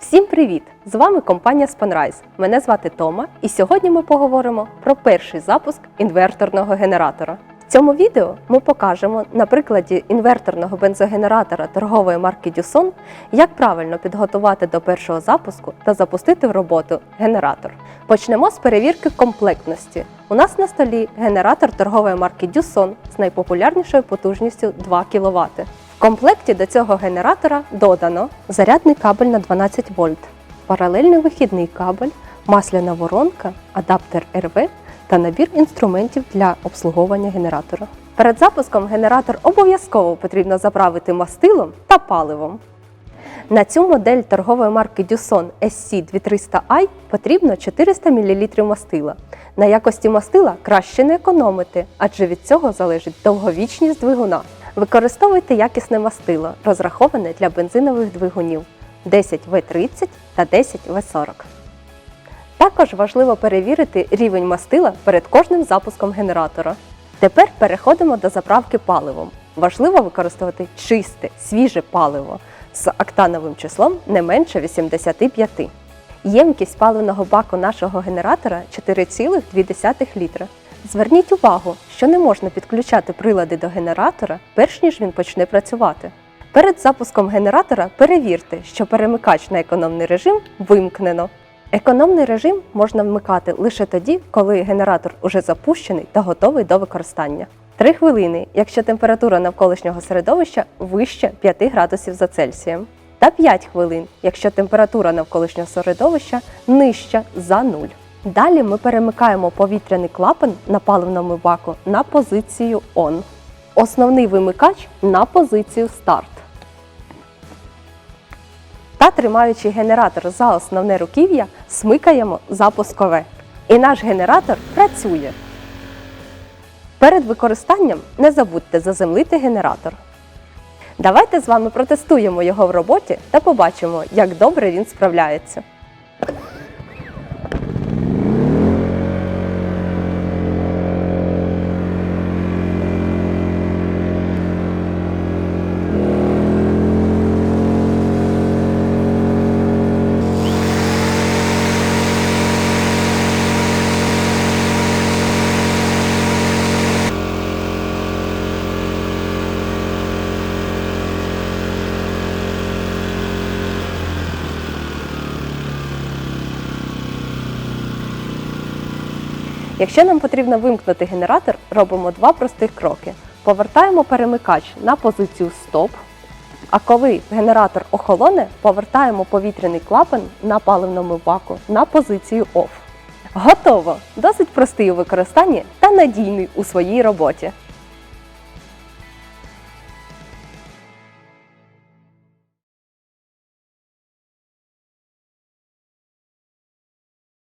Всім привіт! З вами компанія Spanrise. Мене звати Тома, і сьогодні ми поговоримо про перший запуск інверторного генератора. В цьому відео ми покажемо на прикладі інверторного бензогенератора торгової марки Doosan, як правильно підготувати до першого запуску та запустити в роботу генератор. Почнемо з перевірки комплектності. У нас на столі генератор торгової марки Doosan з найпопулярнішою потужністю 2 кВт. Комплекті до цього генератора додано зарядний кабель на 12 вольт, паралельний вихідний кабель, масляна воронка, адаптер РВ та набір інструментів для обслуговування генератора. Перед запуском генератор обов'язково потрібно заправити мастилом та паливом. На цю модель торгової марки Doosan SC2300i потрібно 400 мл мастила. На якості мастила краще не економити, адже від цього залежить довговічність двигуна. Використовуйте якісне мастило, розраховане для бензинових двигунів 10В30 та 10В40. Також важливо перевірити рівень мастила перед кожним запуском генератора. Тепер переходимо до заправки паливом. Важливо використовувати чисте, свіже паливо з октановим числом не менше 85. Ємкість паливного баку нашого генератора 4,2 літра. Зверніть увагу, що не можна підключати прилади до генератора, перш ніж він почне працювати. Перед запуском генератора перевірте, що перемикач на економний режим вимкнено. Економний режим можна вмикати лише тоді, коли генератор уже запущений та готовий до використання. 3 хвилини, якщо температура навколишнього середовища вище 5 градусів за Цельсієм. Та 5 хвилин, якщо температура навколишнього середовища нижча за 0. Далі ми перемикаємо повітряний клапан на паливному баку на позицію ON. Основний вимикач на позицію Start. Та тримаючи генератор за основне руків'я, смикаємо запускове. І наш генератор працює. Перед використанням не забудьте заземлити генератор. Давайте з вами протестуємо його в роботі та побачимо, як добре він справляється. Якщо нам потрібно вимкнути генератор, робимо два простих кроки. Повертаємо перемикач на позицію стоп. А коли генератор охолоне, повертаємо повітряний клапан на паливному баку на позицію OFF. Готово! Досить простий у використанні та надійний у своїй роботі.